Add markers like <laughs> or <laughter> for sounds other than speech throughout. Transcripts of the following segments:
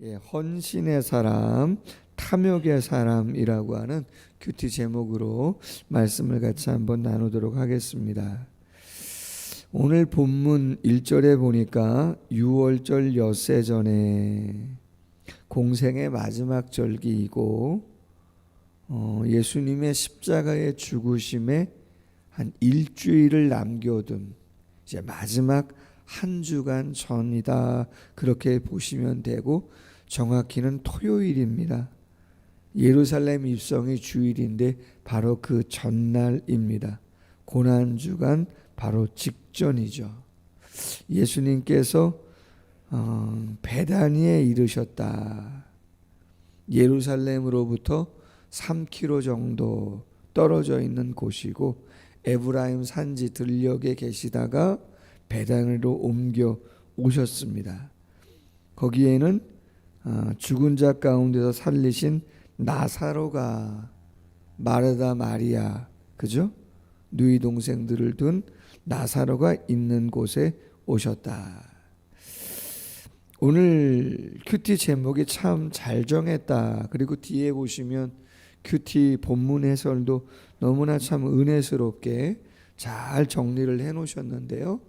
예, 헌신의 사람, 탐욕의 사람이라고 하는 큐티 제목으로 말씀을 같이 한번 나누도록 하겠습니다. 오늘 본문 1절에 보니까 6월절 엿새 전에 공생의 마지막 절기이고 어, 예수님의 십자가의 죽으심에 한 일주일을 남겨둔 이제 마지막 한 주간 전이다 그렇게 보시면 되고 정확히는 토요일입니다. 예루살렘 입성이 주일인데 바로 그 전날입니다. 고난 주간 바로 직전이죠. 예수님께서 어, 베다니에 이르셨다. 예루살렘으로부터 3km 정도 떨어져 있는 곳이고 에브라임 산지 들녘에 계시다가 베단으로 옮겨 오셨습니다. 거기에는 어, 죽은 자 가운데서 살리신 나사로가 마르다 마리아 그죠? 누이 동생들을 둔 나사로가 있는 곳에 오셨다. 오늘 큐티 제목이 참 잘 정했다. 그리고 뒤에 보시면 큐티 본문 해설도 너무나 참 은혜스럽게 잘 정리를 해 놓으셨는데요.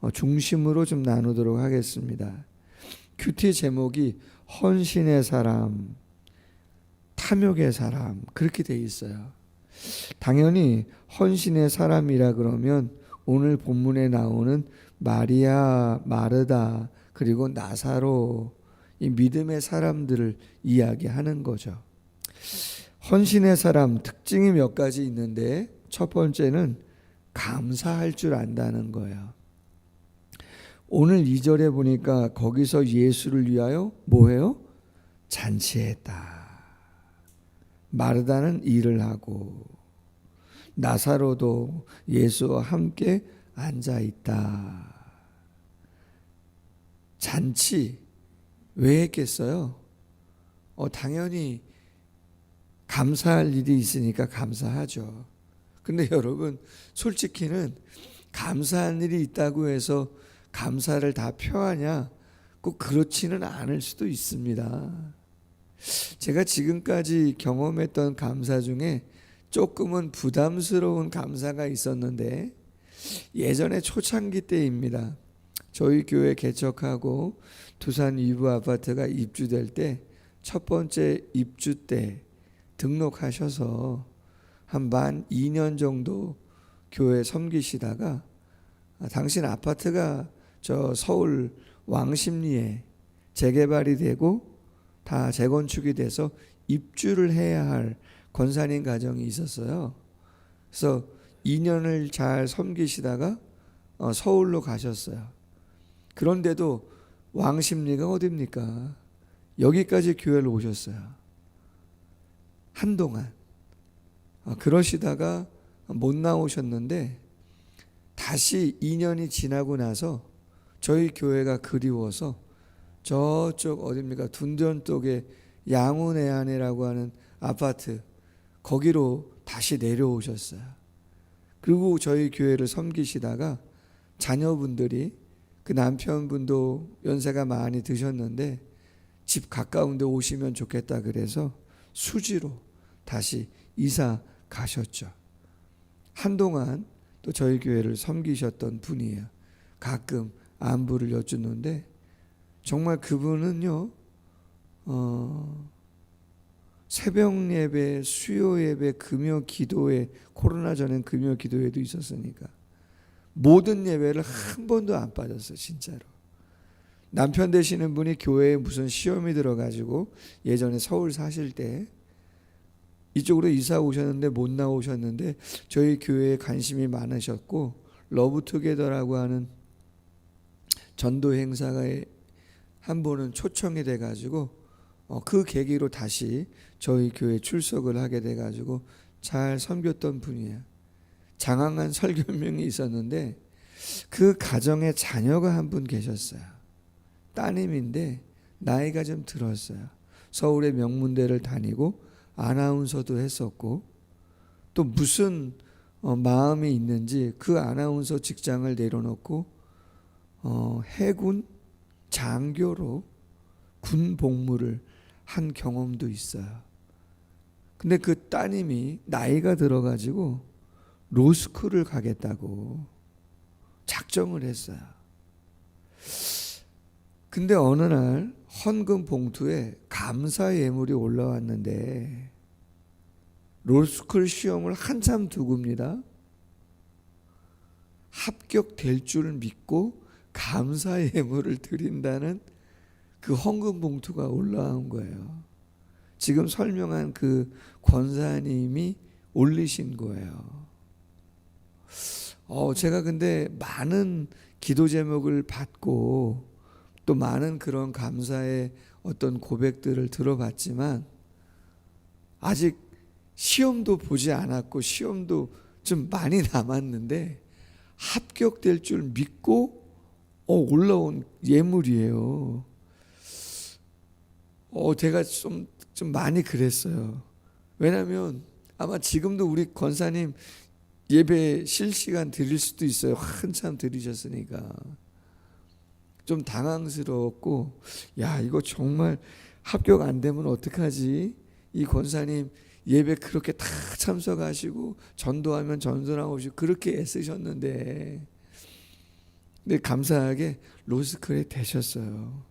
어, 중심으로 좀 나누도록 하겠습니다. 큐티 제목이 헌신의 사람, 탐욕의 사람 그렇게 돼 있어요. 당연히 헌신의 사람이라 그러면 오늘 본문에 나오는 마리아, 마르다 그리고 나사로 이 믿음의 사람들을 이야기하는 거죠. 헌신의 사람 특징이 몇 가지 있는데 첫 번째는 감사할 줄 안다는 거예요. 오늘 2절에 보니까 거기서 예수를 위하여 뭐해요? 잔치했다. 마르다는 일을 하고 나사로도 예수와 함께 앉아 있다. 잔치 왜 했겠어요? 어, 당연히 감사할 일이 있으니까 감사하죠. 근데 <laughs> 여러분, 솔직히는 감사한 일이 있다고 해서 감사를 다 표하냐? 꼭 그렇지는 않을 수도 있습니다. 제가 지금까지 경험했던 감사 중에 조금은 부담스러운 감사가 있었는데 예전에 초창기 때입니다. 저희 교회 개척하고 두산 위브 아파트가 입주될 때 첫 번째 입주 때 등록하셔서 한 만 2년 정도 교회 섬기시다가 아, 당신 아파트가 저 서울 왕십리에 재개발이 되고 다 재건축이 돼서 입주를 해야 할 권사님 가정이 있었어요. 그래서 2년을 잘 섬기시다가 어, 서울로 가셨어요. 그런데도 왕십리가 어딥니까? 여기까지 교회를 오셨어요. 한동안 어, 그러시다가 못 나오셨는데 다시 2년이 지나고 나서 저희 교회가 그리워서 저쪽 어딥니까 둔전 쪽에 양운해안이라고 하는 아파트 거기로 다시 내려오셨어요. 그리고 저희 교회를 섬기시다가 자녀분들이 그 남편분도 연세가 많이 드셨는데 집 가까운데 오시면 좋겠다 그래서 수지로 다시 이사 가셨죠. 한동안 또 저희 교회를 섬기셨던 분이에요. 가끔 안부를 여쭙는데 정말 그분은요, 어, 새벽 예배, 수요 예배, 금요 기도회, 코로나 전엔 금요 기도회도 있었으니까 모든 예배를 한 번도 안 빠졌어요, 진짜로. 남편 되시는 분이 교회에 무슨 시험이 들어가지고 예전에 서울 사실 때 이쪽으로 이사 오셨는데 못 나오셨는데 저희 교회에 관심이 많으셨고 러브투게더라고 하는 전도 행사가 한 번은 초청이 돼 가지고 어, 그 계기로 다시 저희 교회 출석을 하게 돼 가지고 잘 섬겼던 분이에요. 장황한 <laughs> 설교명이 있었는데 그 가정에 자녀가 한 분 계셨어요. 따님인데 나이가 좀 들었어요. 서울의 명문대를 다니고 아나운서도 했었고 또 무슨 어, 마음이 있는지 그 아나운서 직장을 내려놓고 어, 해군 장교로 군 복무를 한 경험도 있어요. 근데 그 따님이 나이가 들어가지고 로스쿨을 가겠다고 작정을 했어요. 근데 어느 날 헌금 봉투에 감사 예물이 올라왔는데 로스쿨 시험을 한참 두고입니다. 합격될 줄 믿고 감사 예물을 드린다는 그 헌금 봉투가 올라온 거예요. 지금 설명한 그 권사님이 올리신 거예요. 어, 제가 근데 많은 기도 제목을 받고 또 많은 그런 감사의 어떤 고백들을 들어봤지만 아직 시험도 보지 않았고 시험도 좀 많이 <laughs> 남았는데 합격될 줄 믿고 어, 올라온 예물이에요. 어, 제가 좀, 좀 많이 그랬어요. 왜냐하면 아마 지금도 우리 권사님 예배 실시간 드릴 수도 있어요. 한참 드리셨으니까. 좀 당황스러웠고, 야, 이거 정말 합격 안 되면 어떡하지? 이 권사님 예배 그렇게 다 참석하시고, 전도하면 전도하고 그렇게 애쓰셨는데, 근데 감사하게 로스쿨에 되셨어요.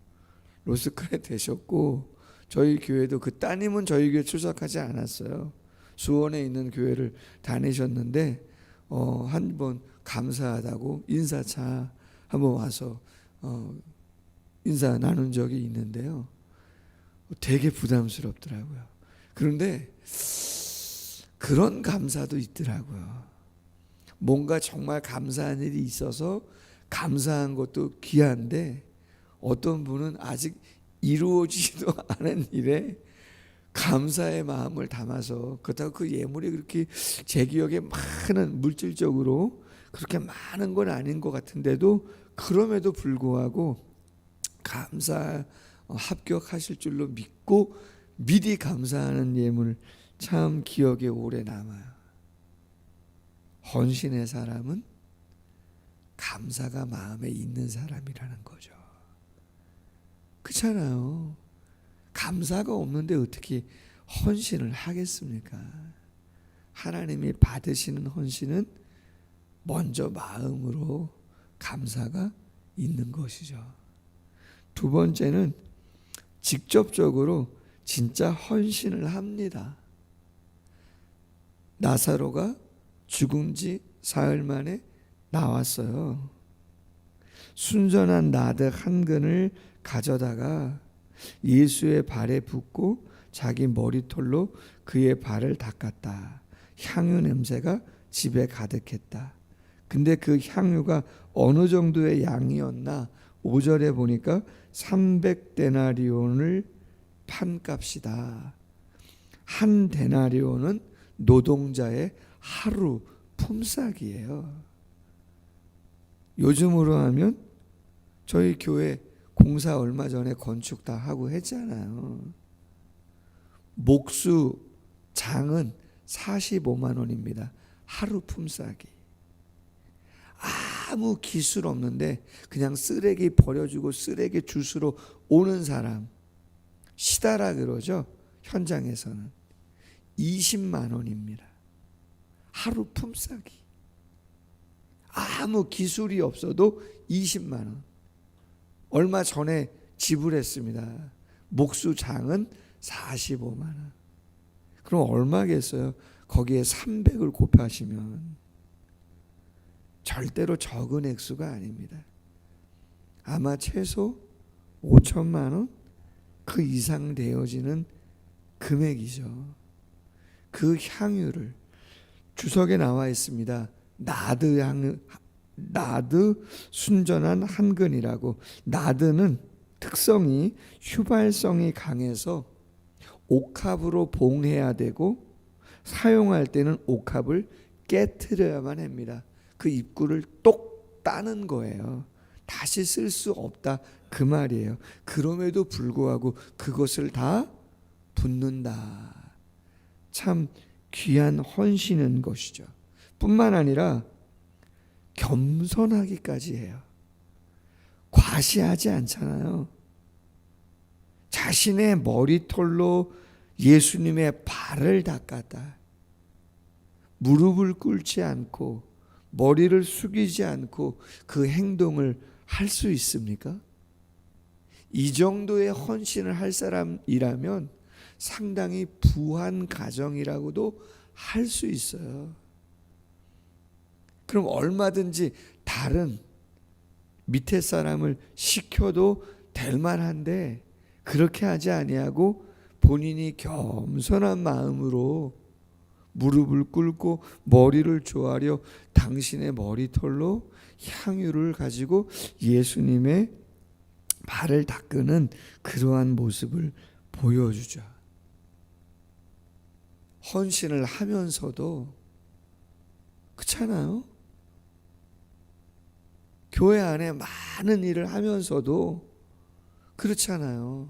로스쿨에 되셨고, 저희 교회도 그 따님은 저희 교회 출석하지 않았어요. 수원에 있는 교회를 다니셨는데 어, 한 번 감사하다고 인사차 한번 와서 어, 인사 나눈 적이 있는데요. 되게 부담스럽더라고요. 그런데 그런 감사도 있더라고요. 뭔가 정말 감사한 일이 있어서 감사한 것도 귀한데 어떤 분은 아직 이루어지지도 <laughs> 않은 일에 감사의 마음을 담아서 그렇다고 그 예물이 그렇게 제 기억에 많은 물질적으로 그렇게 많은 건 아닌 것 같은데도 그럼에도 불구하고 감사 어, 합격하실 줄로 믿고 미리 감사하는 예물 참 기억에 오래 남아요. 헌신의 사람은 감사가 마음에 있는 사람이라는 거죠. 그렇잖아요. 감사가 없는데 어떻게 헌신을 하겠습니까? 하나님이 받으시는 헌신은 먼저 마음으로 감사가 있는 것이죠. 두 번째는 직접적으로 진짜 헌신을 합니다. 나사로가 죽은 지 사흘 만에 나왔어요. 순전한 나드 한 근을 가져다가 예수의 발에 붓고 자기 머리털로 그의 발을 닦았다. 향유 냄새가 집에 가득했다. 근데 그 향유가 어느 정도의 양이었나? 5절에 보니까 300데나리온을 판 값이다. 한 데나리온은 노동자의 하루 품삯이에요. 요즘으로 하면 저희 교회 공사 얼마 전에 건축 다 하고 했잖아요. 목수 장은 45만 원입니다. 하루 품삯이. 아무 기술 없는데 그냥 쓰레기 버려주고 쓰레기 주스로 오는 사람 시다라 그러죠. 현장에서는 20만 원입니다. 하루 품삯이. 아무 기술이 없어도 20만 원. 얼마 전에 지불했습니다. 목수장은 45만 원. 그럼 얼마겠어요? 거기에 300을 곱하시면 절대로 적은 액수가 아닙니다. 아마 최소 5천만 원 그 이상 되어지는 금액이죠. 그 향유를 주석에 나와 있습니다. 나드 향유 나드 순전한 한근이라고 나드는 특성이 휘발성이 강해서 옥합으로 봉해야 되고 사용할 때는 옥합을 깨트려야만 합니다. 그 입구를 똑 따는 거예요. 다시 쓸 수 없다 그 말이에요. 그럼에도 불구하고 그것을 다 붓는다. 참 귀한 헌신인 것이죠. 뿐만 아니라 겸손하기까지 해요. 과시하지 않잖아요. 자신의 머리털로 예수님의 발을 닦았다. 무릎을 꿇지 않고 머리를 숙이지 않고 그 행동을 할 수 있습니까? 이 정도의 헌신을 할 사람이라면 상당히 부한 가정이라고도 할 수 있어요. 그럼 얼마든지 다른 밑에 사람을 시켜도 될 만한데 그렇게 하지 아니하고 본인이 겸손한 마음으로 무릎을 꿇고 머리를 조아려 당신의 머리털로 향유를 가지고 예수님의 발을 닦는 그러한 모습을 보여주죠. 헌신을 하면서도 그렇잖아요. 교회 안에 많은 일을 하면서도 그렇잖아요.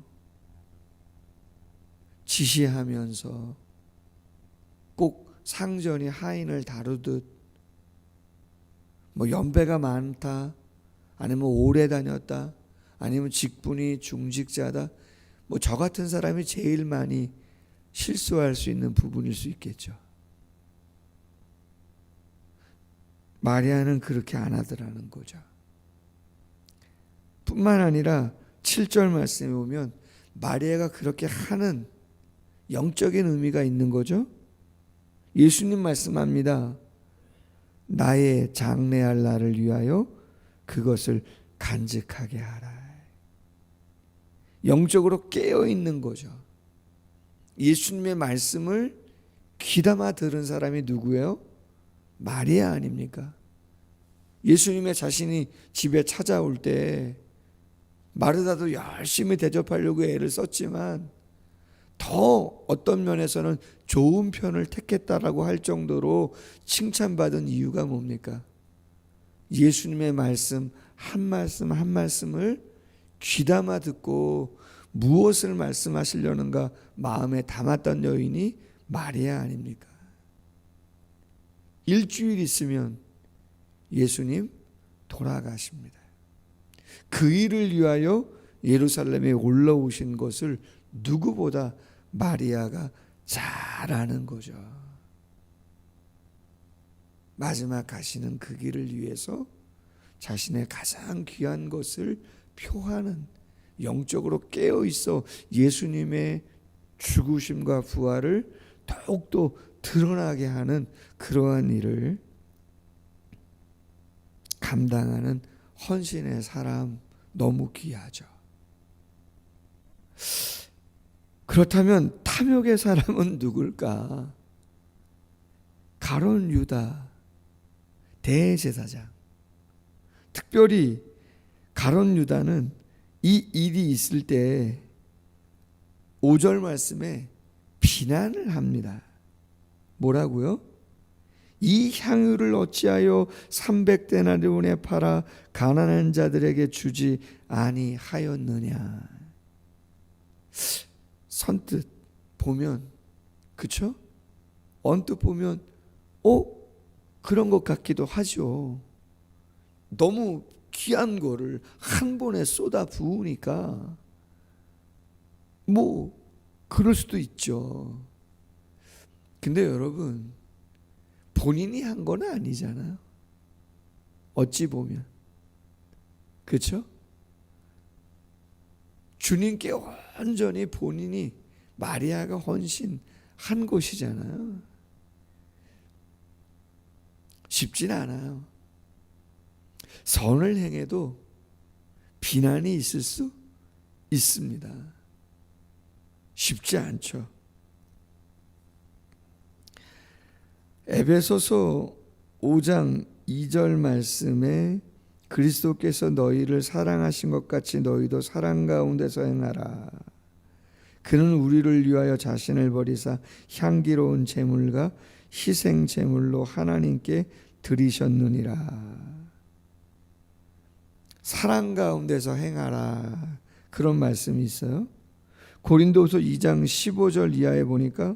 지시하면서 꼭 상전이 하인을 다루듯 뭐 연배가 많다 아니면 오래 다녔다 아니면 직분이 중직자다 뭐 저 같은 사람이 제일 많이 실수할 수 있는 부분일 수 있겠죠. 마리아는 그렇게 안 하더라는 거죠. 뿐만 아니라 7절 말씀에 보면 마리아가 그렇게 하는 영적인 의미가 있는 거죠. 예수님 말씀합니다. 나의 장래할 날을 위하여 그것을 간직하게 하라. 영적으로 깨어 있는 거죠. 예수님의 말씀을 귀담아 들은 사람이 누구예요? 마리아 아닙니까? 예수님의 자신이 집에 찾아올 때 마르다도 열심히 대접하려고 애를 썼지만 더 어떤 면에서는 좋은 편을 택했다라고 할 정도로 칭찬받은 이유가 뭡니까? 예수님의 말씀 한 말씀 한 말씀을 귀담아 듣고 무엇을 말씀하시려는가 마음에 담았던 여인이 마리아 아닙니까? 일주일 있으면 예수님 돌아가십니다. 그 일을 위하여 예루살렘에 올라오신 것을 누구보다 마리아가 잘 아는 거죠. 마지막 가시는 그 길을 위해서 자신의 가장 귀한 것을 표하는 영적으로 깨어 있어 예수님의 죽으심과 부활을 더욱더 드러나게 하는 그러한 일을 감당하는 헌신의 사람 너무 귀하죠. 그렇다면 탐욕의 사람은 누굴까? 가론 유다 대제사장. 특별히 가론 유다는 이 일이 있을 때 5절 말씀에 비난을 합니다. 뭐라고요? 이 향유를 어찌하여 300데나리온에 팔아 가난한 자들에게 주지 아니하였느냐. 선뜻 보면 그쵸? 언뜻 보면 어? 그런 것 같기도 하죠. 너무 귀한 거를 한 번에 쏟아 부으니까 뭐 그럴 수도 있죠. 근데 여러분 본인이 한 건 아니잖아요. 어찌 보면 그렇죠? 주님께 완전히 본인이 마리아가 헌신한 것이잖아요. 쉽진 않아요. 선을 행해도 비난이 있을 수 있습니다. 쉽지 않죠. 에베소서 5장 2절 말씀에 그리스도께서 너희를 사랑하신 것 같이 너희도 사랑 가운데서 행하라. 그는 우리를 위하여 자신을 버리사 향기로운 제물과 희생 제물로 하나님께 드리셨느니라. 사랑 가운데서 행하라. 그런 말씀이 있어요. 고린도서 2장 15절 이하에 보니까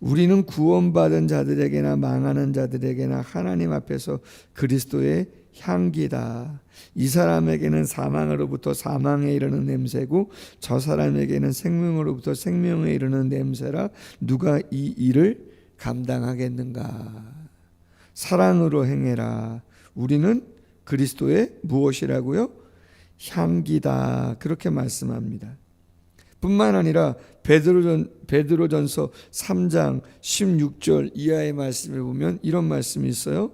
우리는 구원받은 자들에게나 망하는 자들에게나 하나님 앞에서 그리스도의 향기다. 이 사람에게는 사망으로부터 사망에 이르는 냄새고 저 사람에게는 생명으로부터 생명에 이르는 냄새라 누가 이 일을 감당하겠는가? 사랑으로 행해라. 우리는 그리스도의 무엇이라고요? 향기다. 그렇게 말씀합니다. 뿐만 아니라 베드로전 베드로전서 3장 16절 이하의 말씀에 보면 이런 말씀이 있어요.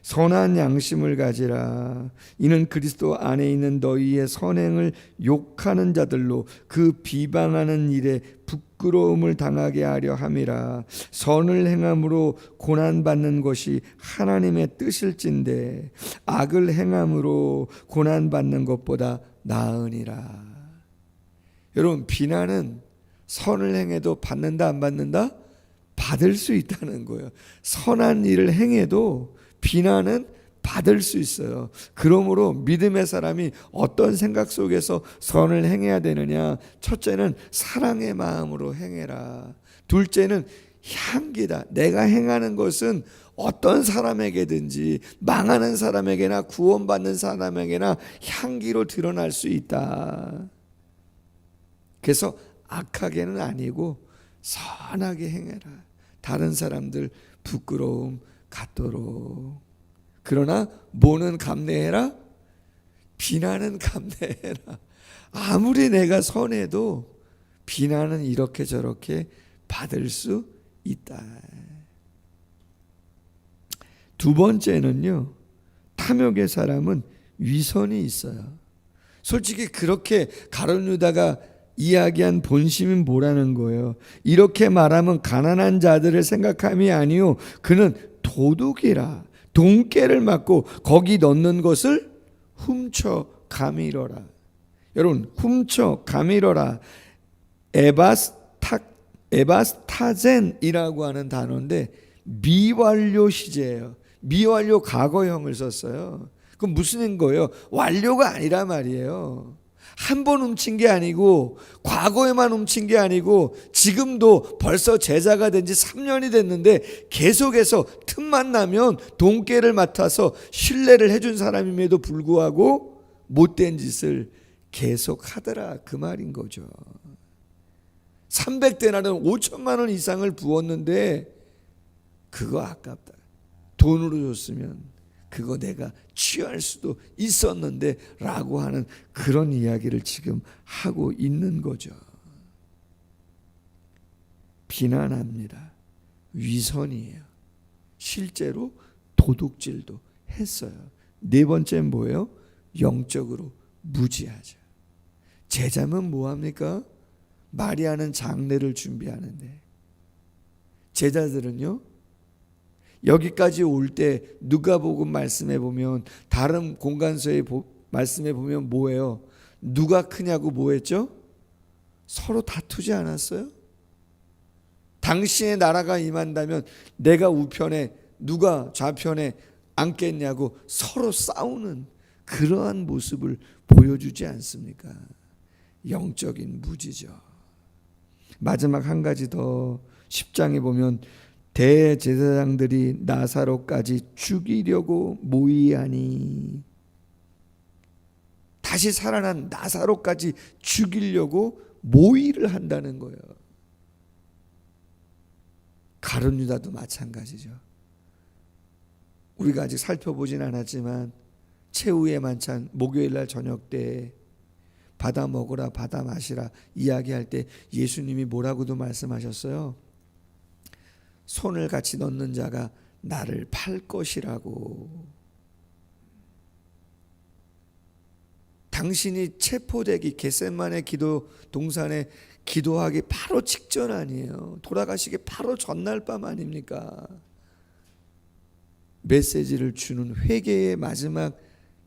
선한 양심을 가지라. 이는 그리스도 안에 있는 너희의 선행을 욕하는 자들로 그 비방하는 일에 부끄러움을 당하게 하려 함이라. 선을 행함으로 고난 받는 것이 하나님의 뜻일진데 악을 행함으로 고난 받는 것보다 나으니라. 여러분 비난은 선을 행해도 받는다 안 받는다? 받을 수 있다는 거예요. 선한 일을 행해도 비난은 받을 수 있어요. 그러므로 믿음의 사람이 어떤 생각 속에서 선을 행해야 되느냐? 첫째는 사랑의 마음으로 행해라. 둘째는 향기다. 내가 행하는 것은 어떤 사람에게든지 망하는 사람에게나 구원받는 사람에게나 향기로 드러날 수 있다. 그래서 악하게는 아니고 선하게 행해라. 다른 사람들 부끄러움 갖도록. 그러나 뭐는 감내해라? 비난은 감내해라. 아무리 내가 선해도 비난은 이렇게 저렇게 받을 수 있다. 두 번째는요. 탐욕의 사람은 위선이 있어요. 솔직히 그렇게 가론 유다가 이야기한 본심이 뭐라는 거예요. 이렇게 말하면 가난한 자들을 생각함이 아니요 그는 도둑이라 돈깨를 맞고 거기 넣는 것을 훔쳐 가밀어라. 여러분 훔쳐 가밀어라. 에바스타 에바스타젠이라고 하는 단어인데 미완료 시제예요. 미완료 과거형을 썼어요. 그럼 무슨 거예요? 완료가 아니라 말이에요. 한 번 훔친 게 아니고 과거에만 훔친 게 아니고 지금도 벌써 제자가 된 지 3년이 됐는데 계속해서 틈만 나면 돈깨를 맡아서 신뢰를 해준 사람임에도 불구하고 못된 짓을 계속 하더라 그 말인 거죠. 300대나는 5천만 원 이상을 부었는데 그거 아깝다. 돈으로 줬으면 그거 내가 취할 수도 있었는데 라고 하는 그런 이야기를 지금 하고 있는 거죠. 비난합니다. 위선이에요. 실제로 도둑질도 했어요. 네 번째는 뭐예요? 영적으로 무지하죠. 제자면 뭐합니까? 마리아는 장례를 준비하는데 제자들은요 여기까지 올 때 누가복음 말씀해 보면 다른 공간서의 말씀해 보면 뭐예요? 누가 크냐고 뭐 했죠? 서로 다투지 않았어요? 당신의 나라가 임한다면 내가 우편에 누가 좌편에 앉겠냐고 서로 싸우는 그러한 모습을 보여주지 않습니까? 영적인 무지죠. 마지막 한 가지 더 10장에 보면 대제사장들이 나사로까지 죽이려고 모의하니 다시 살아난 나사로까지 죽이려고 모의를 한다는 거예요. 가룟 유다도 마찬가지죠. 우리가 아직 살펴보진 않았지만 최후의 만찬 목요일 날 저녁 때 받아 먹으라 받아 마시라 이야기할 때 예수님이 뭐라고도 말씀하셨어요. 손을 같이 넣는 자가 나를 팔 것이라고. 당신이 체포되기 겟셋만의 기도 동산에 기도하기 바로 직전 아니에요. 돌아가시기 바로 전날 밤 아닙니까? 메시지를 주는 회개의 마지막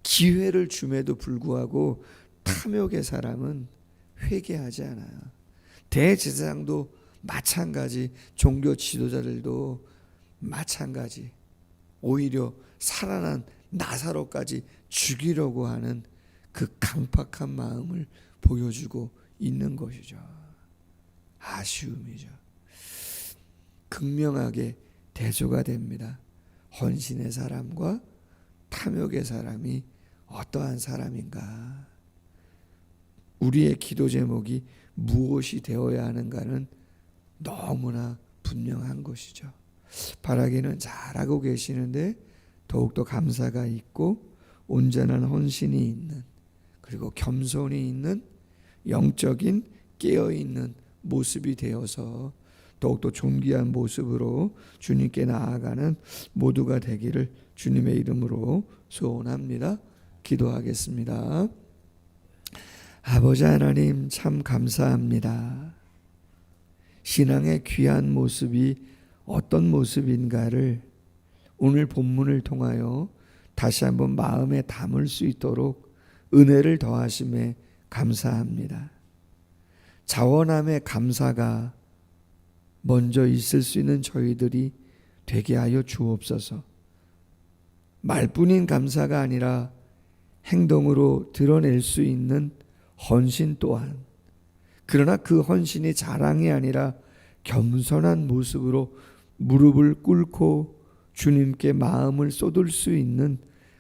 기회를 줌에도 불구하고 탐욕의 사람은 회개하지 않아요. 대제사장도 마찬가지 종교 지도자들도 마찬가지 오히려 살아난 나사로까지 죽이려고 하는 그 강팍한 마음을 보여주고 있는 것이죠. 아쉬움이죠. 극명하게 대조가 됩니다. 헌신의 사람과 탐욕의 사람이 어떠한 사람인가? 우리의 기도 제목이 무엇이 되어야 하는가는 너무나 분명한 것이죠. 바라기는 잘하고 계시는데 더욱더 감사가 있고 온전한 헌신이 있는 그리고 겸손이 있는 영적인 깨어 있는 모습이 되어서 더욱더 존귀한 모습으로 주님께 나아가는 모두가 되기를 주님의 이름으로 소원합니다. 기도하겠습니다. 아버지 하나님 참 감사합니다. 신앙의 귀한 모습이 어떤 모습인가를 오늘 본문을 통하여 다시 한번 마음에 담을 수 있도록 은혜를 더하심에 감사합니다. 자원함의 감사가 먼저 있을 수 있는 저희들이 되게 하여 주옵소서. 말뿐인 감사가 아니라 행동으로 드러낼 수 있는 헌신 또한 그러나 그 헌신이 자랑이 아니라 겸손한 모습으로 무릎을 꿇고 주님께 마음을 쏟을 수 있는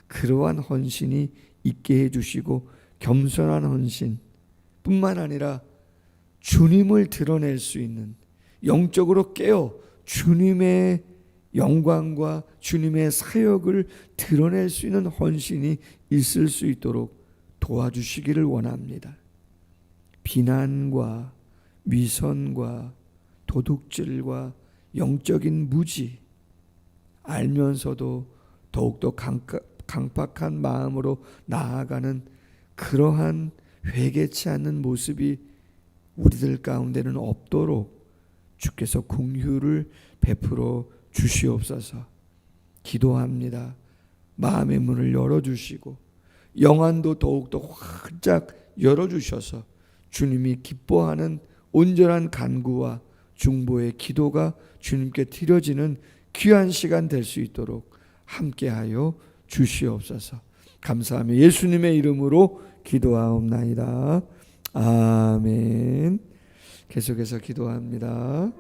그러한 헌신이 있게 해주시고 겸손한 헌신 뿐만 아니라 주님을 드러낼 수 있는 영적으로 깨어 주님의 영광과 주님의 사역을 드러낼 수 있는 헌신이 있을 수 있도록 도와주시기를 원합니다. 비난과 위선과 도둑질과 영적인 무지 알면서도 더욱더 강박한 마음으로 나아가는 그러한 회개치 않는 모습이 우리들 가운데는 없도록 주께서 공휴를 베풀어 주시옵소서 기도합니다. 마음의 문을 열어주시고 영안도 더욱더 활짝 열어주셔서 주님이 기뻐하는 온전한 간구와 중보의 기도가 주님께 드려지는 귀한 시간 될 수 있도록 함께하여 주시옵소서. 감사하며 예수님의 이름으로 기도하옵나이다. 아멘. 계속해서 기도합니다.